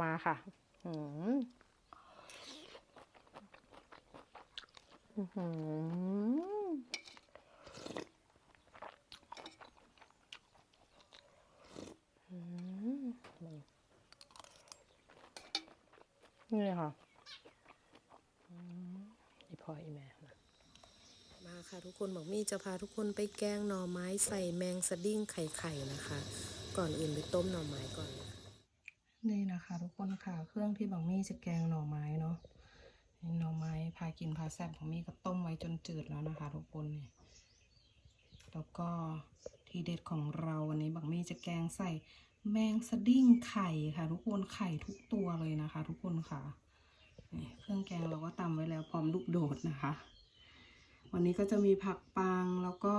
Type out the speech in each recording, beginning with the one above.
มาค่ะอืมอืมนี่เลยค่ะอีพออีแม่นะมาค่ะทุกคนบอกมี่จะพาทุกคนไปแกงหน่อไม้ใส่แมงสดิ้งไข่ไข่นะคะ ก่อนอื่นไปต้มหน่อไม้ก่อนเลยค่ะ นี่นะคะทุกคนค่ะ เครื่องที่บังมี่จะแกงหน่อไม้เนาะหน่อไม้พากินพาแซ่บของมี่ก็ต้มไว้จนจืดแล้วนะคะ ทุกคนเนี่ยแล้วก็ทีเด็ดของเราวันนี้บังมี่จะแกงใส่แมงสดิ้งไข่ค่ะ ทุกคนไข่ทุกตัวเลยนะคะ ทุกคนค่ะเครื่องแกงเราก็ตำไว้แล้วพร้อมลูกโดดนะคะ วันนี้ก็จะมีผักปังแล้วก็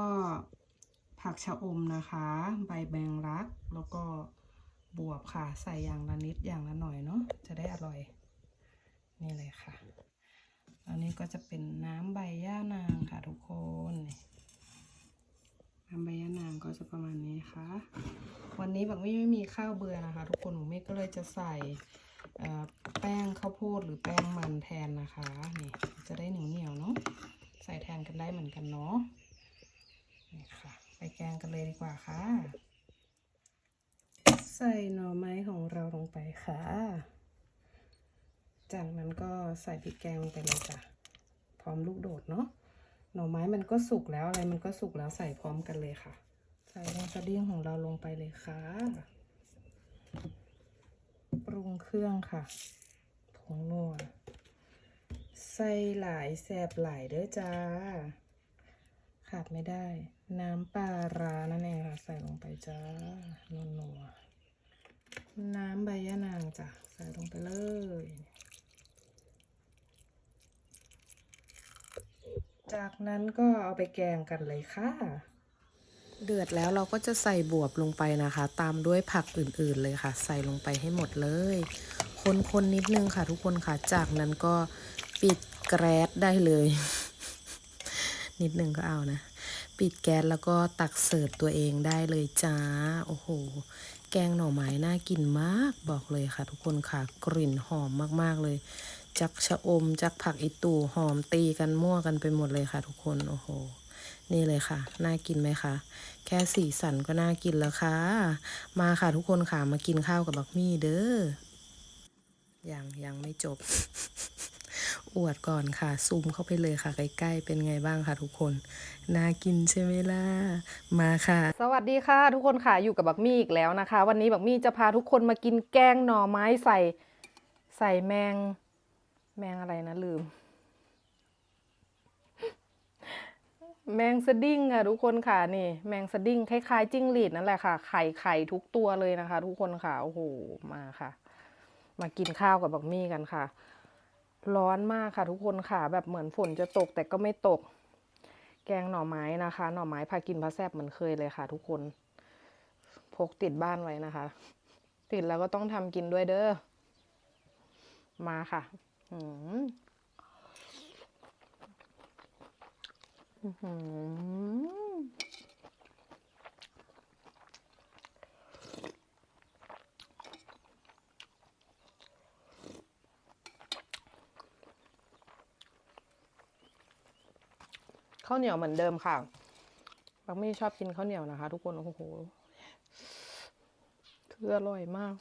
ผักชะอมนะคะ ใบแบงรักแล้วก็ บวบค่ะ ใส่อย่างละนิดอย่างละหน่อยเนาะจะได้อร่อย นี่เลยค่ะอันนี้ก็จะเป็นน้ำใบย่านางค่ะทุกคนน้ำใบย่านางก็จะประมาณนี้ค่ะ วันนี้บักมี่ไม่มีข้าวเบื่อนะคะ ทุกคนบักมี่ก็เลยจะใส่แป้งข้าวโพดหรือแป้งมันแทนนะคะนี่จะได้เหนียวเหนียวๆเนาะใส่แทนกันได้เหมือนกันเนาะนี่ค่ะ ไปแกงกันเลยดีกว่าค่ะ ใส่หน่อไม้ของเราลงไปค่ะ จากนั้นก็ใส่พริกแกงลงไปเลยจ้ะ พร้อมลูกโดดเนาะ หน่อไม้มันก็สุกแล้วอะไรมันก็สุกแล้วใส่พร้อมกันเลยค่ะ ใส่แมงสดิ้งของเราลงไปเลยค่ะ ปรุงเครื่องค่ะผงนัวใส่หลายแสบหลายเด้อจ้า ขาดไม่ได้ น้ำปลาร้านั่นเองค่ะ ใส่ลงไปจ้านัวๆ น้ำใบยะนางจ้ะ ใส่ลงไปเลย จากนั้นก็เอาไปแกงกันเลยค่ะ เดือดแล้วเราก็จะใส่บวบลงไปนะคะ ตามด้วยผักอื่นๆเลยค่ะ ใส่ลงไปให้หมดเลย คนๆนนิดนึงค่ะทุกคนค่ะ จากนั้นก็ปิดแก๊สได้เลย นิดนึงก็เอานะ ปิดแก๊สแล้วก็ตักเสิร์ฟตัวเองได้เลยจ้า โอ้โห แกงหน่อไม้น่ากินมากบอกเลยค่ะ ทุกคนค่ะกลิ่นหอมมากๆเลย จักชะอม จักผักอีตูหอมตีกันมั่วกันไปหมดเลยค่ะ ทุกคนโอ้โหนี่เลยค่ะ น่ากินไหมคะ แค่สีสันก็น่ากินแล้วค่ะ มาค่ะทุกคนค่ะ มากินข้าวกับบักมี่เด้อ ยังยังไม่จบ อวดก่อนค่ะ ซูมเข้าไปเลยค่ะ ใกล้ๆ เป็นไงบ้างค่ะทุกคน น่ากินใช่ไหมล่ะ มาค่ะ สวัสดีค่ะ ทุกคนค่ะ อยู่กับบักมี่อีกแล้วนะคะ วันนี้บักมี่จะพาทุกคนมากินแกงหน่อไม้ใส่ ใส่แมง แมงอะไรนะลืม แมงสดิ้งค่ะทุกคนค่ะนี่ แมงสดิ้งคล้ายๆจิ้งหรีดนั่นแหละค่ะ ไข่ไข่ทุกตัวเลยนะคะ ทุกคนค่ะ โอ้โห มาค่ะ มากินข้าวกับบักมี่กันค่ะ ร้อนมากค่ะทุกคนค่ะ แบบเหมือนฝนจะตกแต่ก็ไม่ตก แกงหน่อไม้นะคะ หน่อไม้พากินพาแซบเหมือนเคยเลยค่ะ ทุกคน พกติดบ้านไว้นะคะ ติดแล้วก็ต้องทำกินด้วยเด้อมาค่ะอืมอื้อ ข้าวเหนียวเหมือนเดิมค่ะบักไม่ชอบกินข้าวเหนียวนะคะ ทุกคน โอ้โห คืออร่อยมาก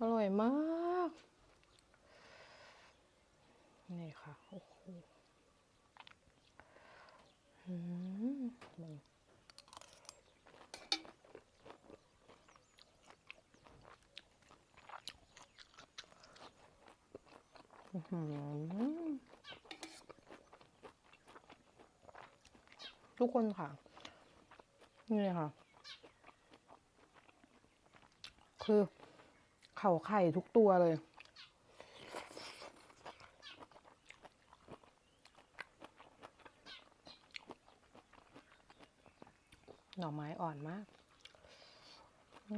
อร่อยมาก นี่ค่ะ โอ้โหอืมมันอื้อหือ ทุกคนค่ะ นี่ค่ะ คือ เข่าไข่ทุกตัวเลย หน่อไม้อ่อนมาก อื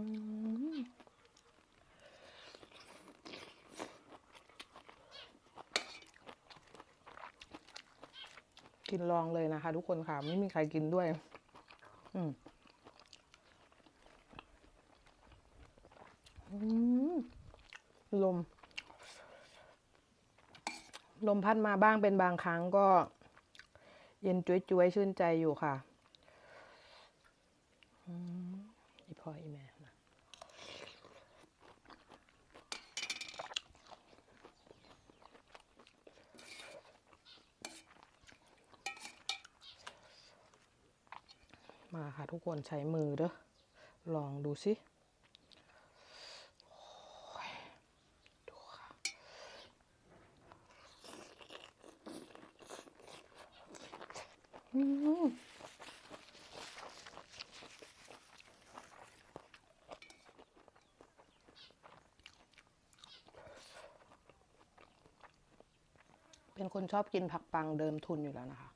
ม กินลองเลยนะคะ ทุกคนค่ะไม่มีใครกินด้วย อืมลม ลมพัดมาบ้างเป็นบางครั้งก็ เย็นจ้วยๆชื่นใจอยู่ค่ะอืมอีพออีแม่ มาค่ะทุกคนใช้มือเด้อลองดูสิดูค่ะอืมเป็นคนชอบกินผักปังเดิมทุนอยู่แล้วนะคะ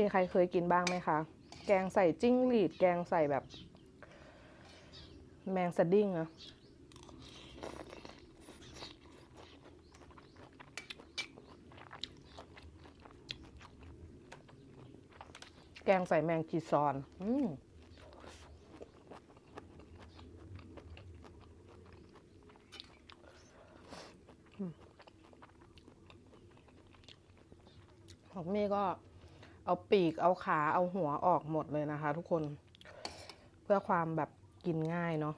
มีใครเคยกินบ้างไหมคะ แกงใส่จิ้งหรีด แกงใส่แบบ แมงสดิ้งอะแกงใส่แมงจีซอน อืมของเม่ก็ เอาปีกเอาขาเอาหัวออกหมดเลยนะคะ ทุกคน เพื่อความแบบกินง่ายเนาะ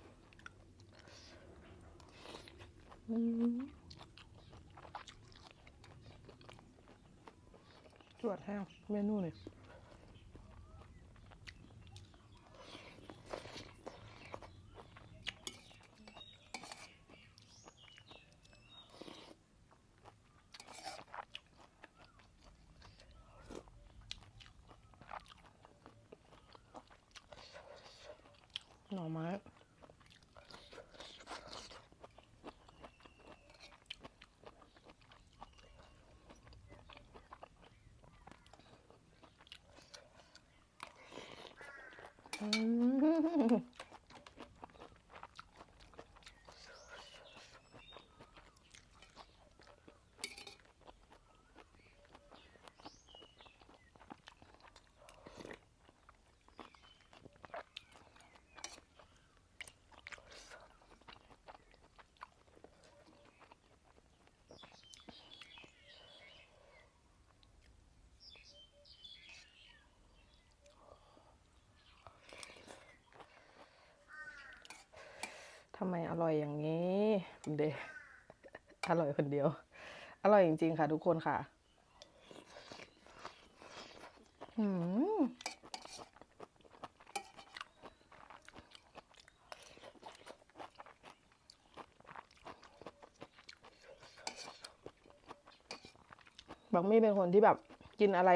ตรวจวดแห้งเมนูนี่หน่อไม้ อืมทำไมอร่อยอย่างนี้ เดอร่อยคนเดียว อร่อยจริง ๆ ค่ะ ทุกคนค่ะอืมบักมี่เป็นคนที่แบบกินอะไร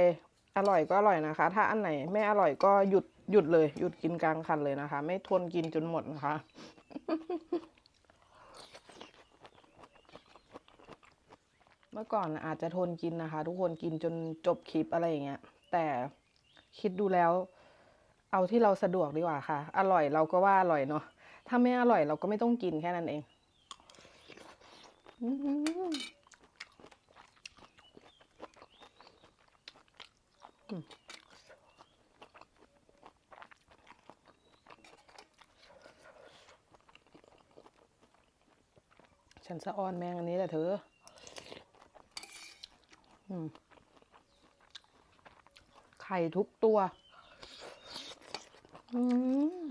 อร่อยก็อร่อยนะคะ ถ้าอันไหนไม่อร่อยก็หยุดหยุดเลย หยุดกินกลางคันเลยนะคะ ไม่ทนกินจนหมดนะคะ เมื่อก่อนอาจจะทนกินนะคะ ทุกคนกินจนจบคลิปอะไรอย่างเงี้ย แต่คิดดูแล้ว เอาที่เราสะดวกดีกว่าค่ะ อร่อยเราก็ว่าอร่อยเนาะถ้าไม่อร่อยเราก็ไม่ต้องกินแค่นั้นเองอืม ฉันสะออนแมงอันนี้แหละเธอ อืม ไข่ทุกตัว อืม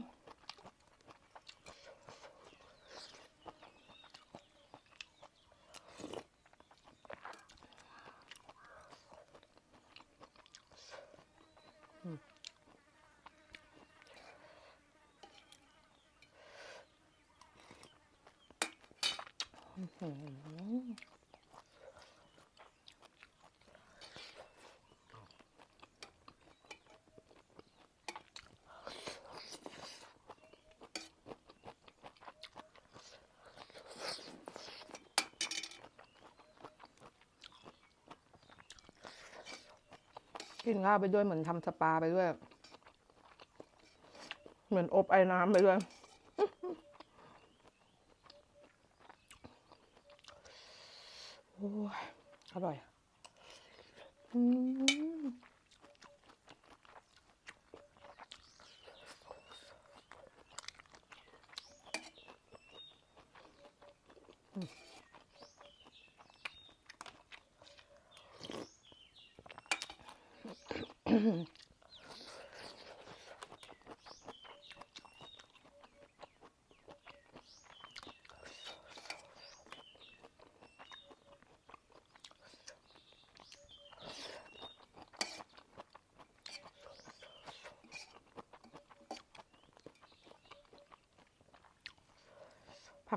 อืม กินข้าวไปด้วยเหมือนทำสปาไปด้วย เหมือนอบไอ้น้ำไปด้วย ผั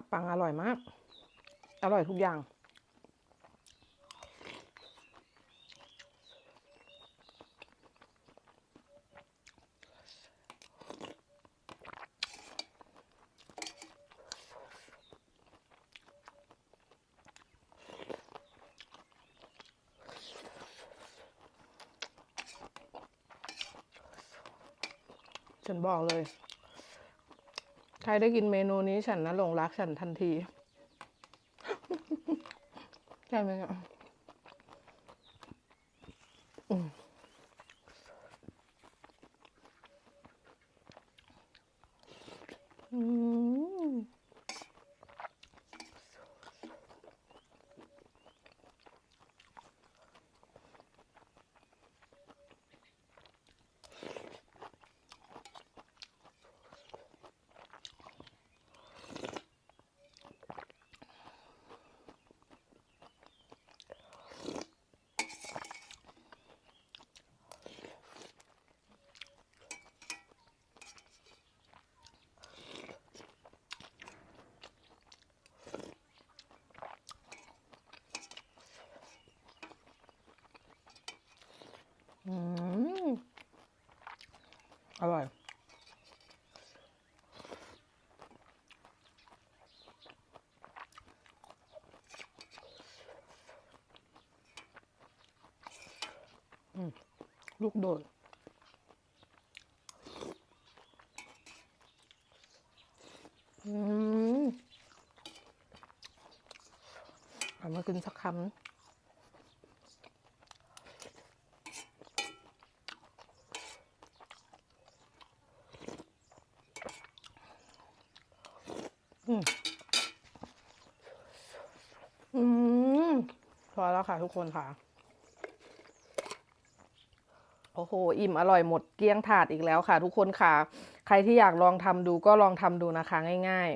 กปังอร่อยมาก อร่อยทุกอย่าง ฉันบอกเลย ใครได้กินเมนูนี้ฉันนะหลงรักฉันทันที ใช่ไหมครับ อร่อยอืมลูกโดดอืมเอามากินสักคำ อืม อืมพอแล้วค่ะทุกคนค่ะ โอ้โห อิ่มอร่อยหมดเกลี้ยงถาดอีกแล้วค่ะ ทุกคนค่ะ ใครที่อยากลองทำดูก็ลองทำดูนะคะ ง่าย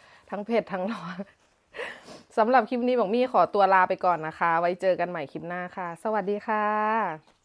ๆ ทั้งเผ็ดทั้งร้อนสำหรับคลิปนี้บอกมี่ขอตัวลาไปก่อนนะคะ ไว้เจอกันใหม่คลิปหน้าค่ะ สวัสดีค่ะ